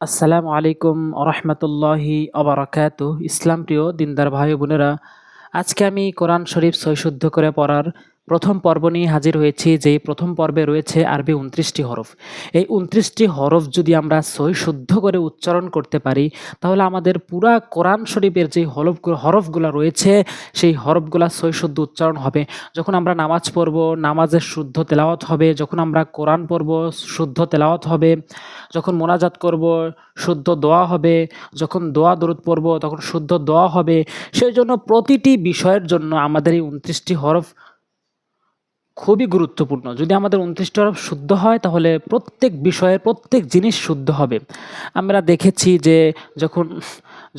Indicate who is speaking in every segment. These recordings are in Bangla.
Speaker 1: আসসালামু আলাইকুম রহমতুল্লাহি অবরাকাত ইসলাম প্রিয় দিনদার ভাই বোনেরা, আজকে আমি কোরআন শরীফ সৈশুদ্ধ করে পড়ার প্রথম পর্ব নিয়ে হাজির হয়েছি, যেই প্রথম পর্বে রয়েছে আরবি উনত্রিশটি হরফ। এই উনত্রিশটি হরফ যদি আমরা সই শুদ্ধ করে উচ্চারণ করতে পারি, তাহলে আমাদের পুরা কোরআন শরীফের যে হরফগুলো হরফগুলো রয়েছে, সেই হরফগুলা সই শুদ্ধ উচ্চারণ হবে। যখন আমরা নামাজ পড়ব, নামাজের শুদ্ধ তেলাওয়াত হবে, যখন আমরা কোরআন পড়ব, শুদ্ধ তেলাওয়াত হবে, যখন মোনাজাত করব, শুদ্ধ দোয়া হবে, যখন দোয়া দরুদ পড়ব, তখন শুদ্ধ দোয়া হবে, সেই জন্য প্রতিটি বিষয়ের জন্য আমাদের এই উনত্রিশটি হরফ খুবই গুরুত্বপূর্ণ। যদি আমাদের উনত্রিশটি হরফ শুদ্ধ হয়, তাহলে প্রত্যেক বিষয়ে প্রত্যেক জিনিস শুদ্ধ হবে। আমরা দেখেছি যে যখন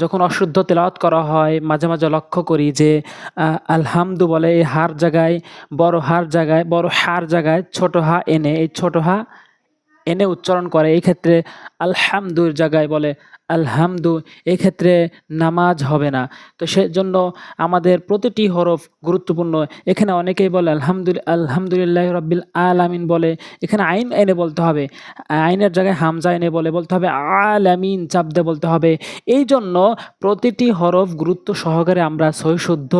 Speaker 1: যখন অশুদ্ধ তেলাওয়াত করা হয়, মাঝে মাঝে লক্ষ্য করি যে আলহামদু বলে, এই হার জায়গায়, বড় হার জায়গায়, বড় হার জায়গায় ছোট হা এনে, এই ছোট হা এনে উচ্চারণ করে, এই ক্ষেত্রে আলহামদুর জায়গায় বলে, আলহামদু এই ক্ষেত্রে নামাজ হবে না। তো সেজন্য আমাদের প্রতিটি হরফ গুরুত্বপূর্ণ। এখানে অনেকেই বলে, আলহামদুল, আলহামদুলিল্লাহ রব্বিল আলামিন বলে। এখানে আইন এনে বলতে হবে। আইনের জায়গায় হামজা এনে বলে, বলতে হবে, আলামিন চাপ দিয়ে বলতে হবে। এই জন্য প্রতিটি হরফ গুরুত্ব সহকারে আমরা সহিশুদ্ধ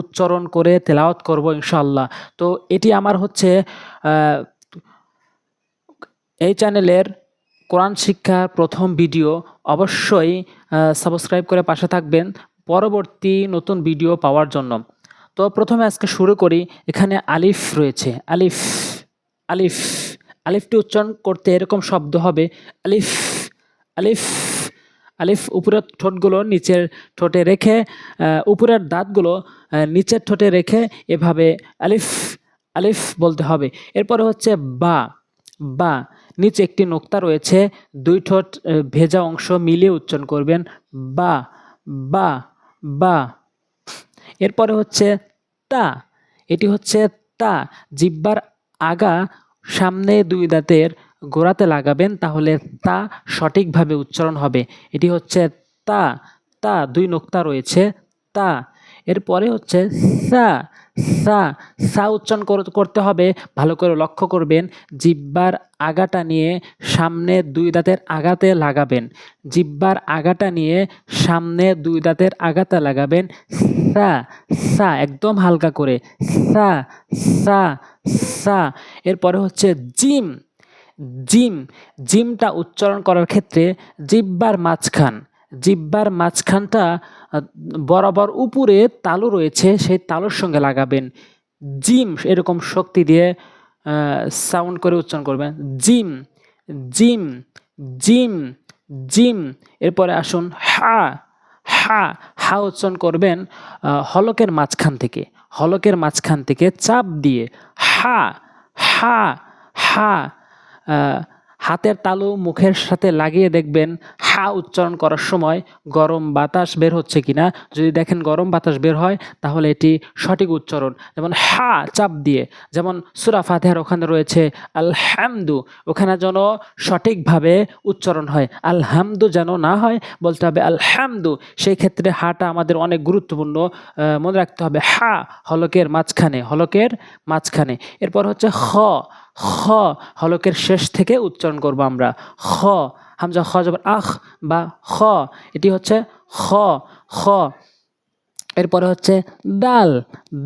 Speaker 1: উচ্চারণ করে তেলাওয়াত করব ইনশাল্লাহ তো এটি আমার হচ্ছে এই চ্যানেলের কোরআন শিক্ষার প্রথম ভিডিও অবশ্যই সাবস্ক্রাইব করে পাশে থাকবেন পরবর্তী নতুন ভিডিও পাওয়ার জন্য। তো প্রথমে আজকে শুরু করি, এখানে আলিফ রয়েছে, আলিফ আলিফ, আলিফটি উচ্চারণ করতে এরকম শব্দ হবে, আলিফ আলিফ আলিফ উপরের ঠোঁটগুলো নিচের ঠোঁটে রেখে উপরের দাঁতগুলো নিচের ঠোঁটে রেখে এভাবে আলিফ আলিফ বলতে হবে। এরপরে হচ্ছে বা। বা নিচে একটি নোক্তা রয়েছে, দুই ঠোঁট ভেজা অংশ মিলিয়ে উচ্চারণ করবেন, বা বা বা। এরপরে হচ্ছে তা। এটি হচ্ছে তা। জিব্বার আগা সামনে দুই দাঁতের গোড়াতে লাগাবেন, তাহলে তা সঠিকভাবে উচ্চারণ হবে। এটি হচ্ছে তা। তা, দুই নোক্তা রয়েছে, তা। এরপরে হচ্ছে সা সা সা উচ্চারণ কর- করতে হবে, ভালো করে লক্ষ্য করবেন, জিব্বার আগাটা নিয়ে সামনে দুই দাঁতের আগাতে লাগাবেন, জিব্বার আগাটা নিয়ে সামনে দুই দাঁতের আগাতে লাগাবেন, সা সা, একদম হালকা করে, সা সা সা, এরপরে হচ্ছে জিম জিম, জিমটা উচ্চারণ করার ক্ষেত্রে জিব্বার মাঝখান জিব্বার মাঝখানটা বরাবর উপরে তালু রয়েছে, সেই তালুর সঙ্গে লাগাবেন। জিম, এরকম শক্তি দিয়ে সাউন্ড করে উচ্চারণ করবেন। জিম জিম জিম জিম। এরপরে আসুন, হা হা হা উচ্চারণ করবেন হলকের মাঝখান থেকে। হলকের মাঝখান থেকে চাপ দিয়ে, হা হা হা হাতের তালু মুখের সাথে লাগিয়ে দেখবেন, হা উচ্চারণ করার সময় গরম বাতাস বের হচ্ছে কিনা। যদি দেখেন গরম বাতাস বের হয়, তাহলে এটি সঠিক উচ্চারণ। যেমন হা চাপ দিয়ে, যেমন সুরা ফাতেহার ওখানে রয়েছে, আলহামদু, ওখানে যেন সঠিকভাবে উচ্চারণ হয়। আলহামদু যেন না হয়, বলতে হবে আলহামদু। সেই ক্ষেত্রে হাটা আমাদের অনেক গুরুত্বপূর্ণ মনে রাখতে হবে। হা হলকের মাঝখানে হলকের মাঝখানে। এরপর হচ্ছে খ খ, হলকের শেষ থেকে উচ্চারণ করব আমরা। খ, হামজা, খ, জবর, আখ বা খ, এটি হচ্ছে খ খ। এরপরে হচ্ছে ডাল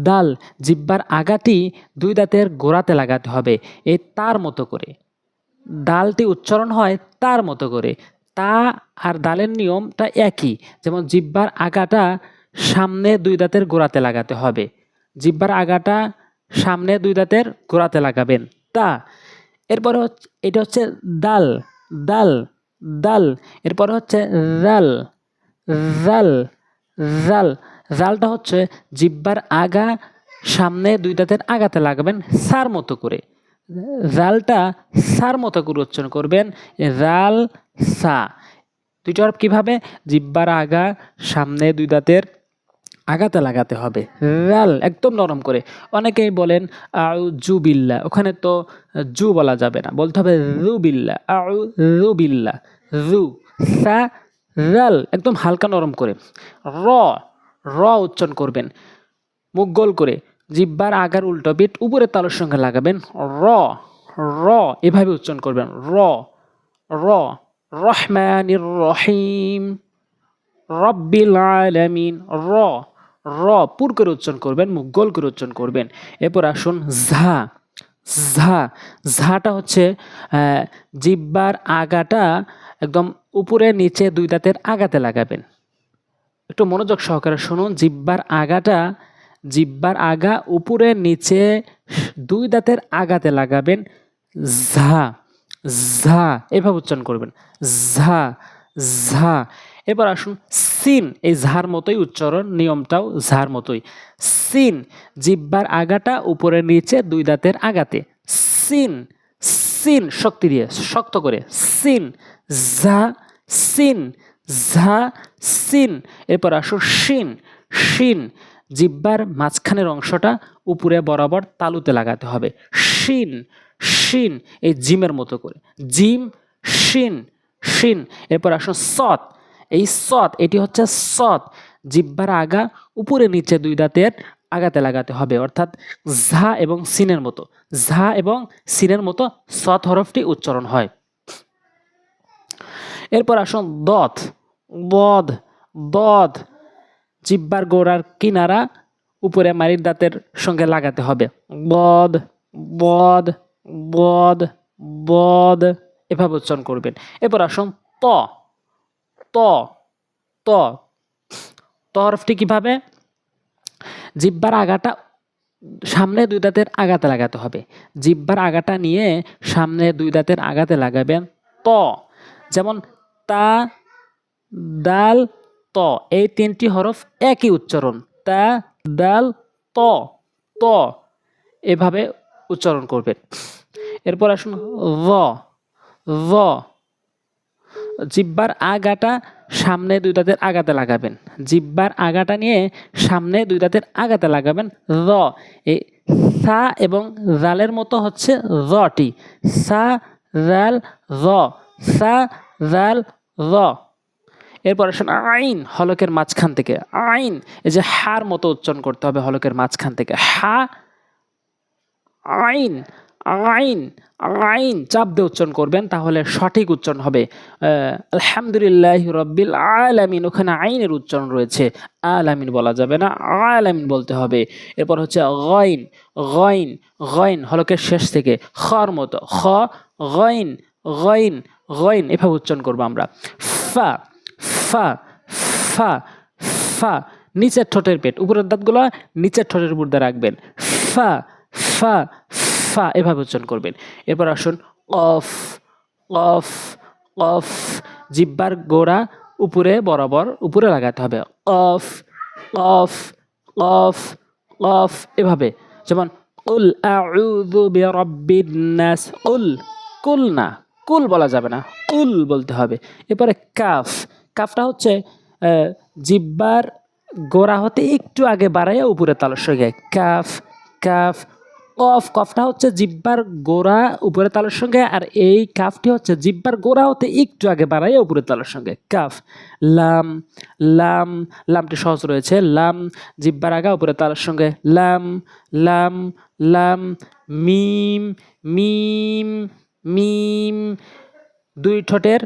Speaker 1: ডাল জিব্বার আগাটি দুই দাঁতের গোড়াতে লাগাতে হবে এই তার মতো করে। ডালটি উচ্চারণ হয় তার মতো করে। তা আর ডালের নিয়মটা একই, যেমন জিব্বার আগাটা সামনে দুই দাঁতের গোড়াতে লাগাতে হবে। জিব্বার আগাটা সামনে দুই দাঁতের গোড়াতে লাগাবেন। তা। এরপরে হচ্ছে এটা হচ্ছে দাল ডাল ডাল এরপরে হচ্ছে রাল রাল রাল। রালটা হচ্ছে জিব্বার আগা, সামনে দুই দাঁতের আগাতে লাগবেন সার মতো করে। রালটা সার মতো করে উচ্চারণ করবেন, রাল সা। দুইটা কীভাবে? জিব্বার আগা, সামনে দুই দাঁতের আগাতে লাগাতে হবে। রাল, একদম নরম করে। অনেকেই বলেন আউ জু বিল্লা ওখানে তো জু বলা যাবে না। বলতে হবে, রু বিল্লা আউ রু বিল্লা রু, সা, রাল, একদম হালকা নরম করে। র র উচ্চারণ করবেন। মুখ গোল করে। জিব্বার আগার উল্টো পিঠ উপরের তালুর সঙ্গে লাগাবেন। র র, এভাবে উচ্চারণ করবেন। র র, রহমানির রহিম। রব্বিল আলামিন। র র পুর করে উচ্চারণ করবেন, মুখ গোল করে উচ্চারণ করবেন। এরপর আসুন ঝা ঝা, ঝাটা হচ্ছে জিব্বার আগাটা একদম উপরে, নিচে দুই দাঁতের আগাতে লাগাবেন। একটু মনোযোগ সহকারে শুনুন, জিব্বার আগাটা, জিব্বার আগা উপরে, নিচে দুই দাঁতের আগাতে লাগাবেন। ঝা ঝা, এভাবে উচ্চারণ করবেন। ঝা ঝা। এবার আসুন সিন, এই ঝার মতোই উচ্চারণ, নিয়মটাও ঝার মতোই। সিন, জিব্বার আগাটা উপরে নিচে, দুই দাঁতের আগাতে। সিন সিন, শক্তি দিয়ে, শক্ত করে। সিন, ঝা সিন ঝা, সিন। এরপর আসুন শিন শিন। জিব্বার মাঝখানের অংশটা উপরে বরাবর তালুতে লাগাতে হবে। শিন শিন, এই জিমের মতো করে। জিম, শিন শিন। এরপর আসুন সৎ এই সৎ, এটি হচ্ছে সৎ। জিব্বার আগা, উপরে নিচে দুই দাঁতের আগাতে লাগাতে হবে। অর্থাৎ ঝা এবং সিনের মতো। ঝা এবং সিনের মতো সৎ হরফটি উচ্চারণ হয়। এরপর আসুন দত বধ বদ জিব্বার গোড়ার কিনারা উপরে মারির দাঁতের সঙ্গে লাগাতে হবে। বদ বদ বদ বদ। এভাবে উচ্চারণ করবেন। এরপর আসুন ত। ত ত। ত হরফটি কীভাবে? জিব্বার আগাটা সামনে দুই দাঁতের আগাতে লাগাতে হবে। জিব্বার আগাটা নিয়ে সামনে দুই দাঁতের আগাতে লাগাবেন ত। যেমন তা, দাল, ত। এই তিনটি হরফ একই উচ্চারণ। তা, দাল, ত ত। এভাবে উচ্চারণ করবেন এরপর আসুন ভ। জিব্বার আগাটা সামনে দুই দাঁতের আগাতে লাগাবেন। জিব্বার আগাটা নিয়ে সামনে দুই দাঁতের আগাতে লাগাবেন। র এই সা এবং জালের মতো হচ্ছে রটি সা, জাল র সা, জাল র এরপর আসুন আইন, হলকের মাঝখান থেকে। আইন, এই যে হার মতো উচ্চারণ করতে হবে হলকের মাঝখান থেকে। হা, আইন। আইন আইন চাপ দিয়ে উচ্চারণ করবেন, তাহলে সঠিক উচ্চারণ হবে। আলহামদুলিল্লাহ রব্বিল আলামিন, ওখানে আইনের উচ্চারণ রয়েছে। আলামিন বলা যাবে না, আলামিন বলতে হবে। এরপর হচ্ছে গইন গইন গইন, হলকের শেষ থেকে খর মতো, খ, গইন গইন গইন, এভাবে উচ্চারণ করব আমরা। ফা ফা ফা ফা, নিচের ঠোঁটের পেট, উপরের দাঁতগুলো নিচের ঠোঁটের উপর দিয়ে রাখবেন। ফা ফা ফা এভাবে উচ্চারণ করবেন। এরপর আসুন অফ অফ অফ জিব্বার গোড়া উপরে বরাবর উপরে লাগাতে হবে। অফ অফ অফ অফ এভাবে। যেমন উল আউযু বিরাব্বিন নাস উল কুল না, কুল বলা যাবে না উল বলতে হবে। এরপরে কাফ, কাফটা হচ্ছে জিব্বার গোড়া হতে একটু আগে বাড়াইয়া উপরে তালুর সঙ্গে কাফ কাফ কফ, কফটা হচ্ছে জিব্বার গোড়া উপরে তালের সঙ্গে, আর এই কাফটি হচ্ছে জিব্বার গোড়া হতে একটু আগে বাড়াইয়া উপরে তালের সঙ্গে। কাফ, লাম লাম, লামটি সহজ রয়েছে। লাম, জিব্বার আগা উপরে তালের সঙ্গে। লাম লাম লাম, মিম মিম মিম, দুই ঠোঁটের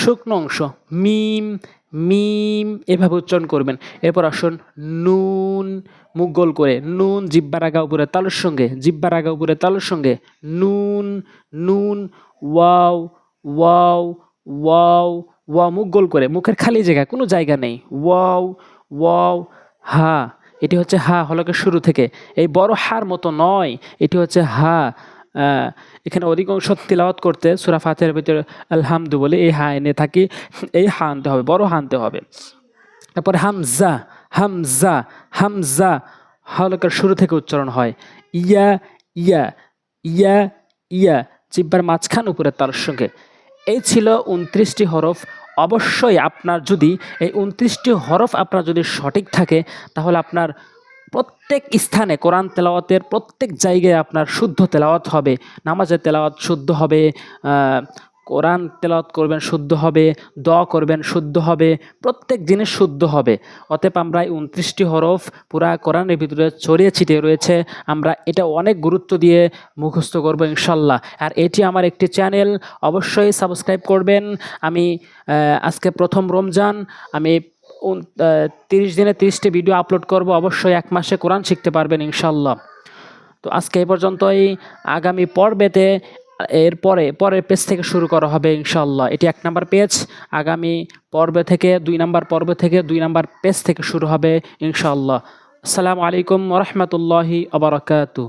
Speaker 1: শুকনো অংশ। মিম মিম এভাবে উচ্চারণ করবেন। এরপর আসুন, নুন, মুখ গোল করে, নুন, জিব্বার আগা উপরে, তালুর সঙ্গে, জিব্বার আগা উপরে, তালুর সঙ্গে, নুন নুন, ওয়াও ওয়াও ওয়াও ওয়া মুখ গোল করে, মুখের খালি জায়গা, কোনো জায়গা নেই, ওয়াও ওয়াও, হা, এটি হচ্ছে হা, হলকের শুরু থেকে, এই বড় হার মতো নয়, এটি হচ্ছে হা এখানে অধিকাংশ তিলাওয়াত করতে সুরা ফাতের ভিতরে আলহামদু বলে এই হা এনে থাকি, এই হা আনতে হবে, বড় হা আনতে হবে। তারপরে হামজা হামজা হামজা, হলকের শুরু থেকে উচ্চারণ হয়। ইয়া ইয়া ইয়া ইয়া, জিব্বার মাঝখান উপরে তার সঙ্গে। এই ছিল উনত্রিশটি হরফ। অবশ্যই আপনার যদি এই উনত্রিশটি হরফ আপনার যদি সঠিক থাকে, তাহলে আপনার প্রত্যেক স্থানে কোরআন তেলাওয়াতের প্রত্যেক জায়গায় আপনার শুদ্ধ তেলাওয়াত হবে। নামাজের তেলাওয়াত শুদ্ধ হবে কোরআন তেলাওয়াত করবেন শুদ্ধ হবে দ করবেন শুদ্ধ হবে, প্রত্যেক জিনিস শুদ্ধ হবে। অতএব আমরা এই উনত্রিশটি হরফ পুরা কোরআনের ভিতরে ছড়িয়ে ছিটিয়ে রয়েছে। আমরা এটা অনেক গুরুত্ব দিয়ে মুখস্থ করব ইনশাল্লাহ। আর এটি আমার একটি চ্যানেল, অবশ্যই সাবস্ক্রাইব করবেন। আমি আজকে প্রথম রমজান, আমি তিরিশ দিনে তিরিশটি ভিডিও আপলোড করব, অবশ্যই এক মাসে কোরআন শিখতে পারবেন ইনশাল্লাহ তো আজকে এই পর্যন্তই। আগামী পর্বেতে এরপরে পরের পেজ থেকে শুরু করা হবে ইনশাল্লাহ এটি এক নাম্বার পেজ আগামী পর্বে থেকে, দুই নাম্বার পর্ব থেকে, দুই নাম্বার পেজ থেকে শুরু হবে ইনশাল্লাহ আসসালামু আলাইকুম রহমতুল্লাহি আবরাকাতু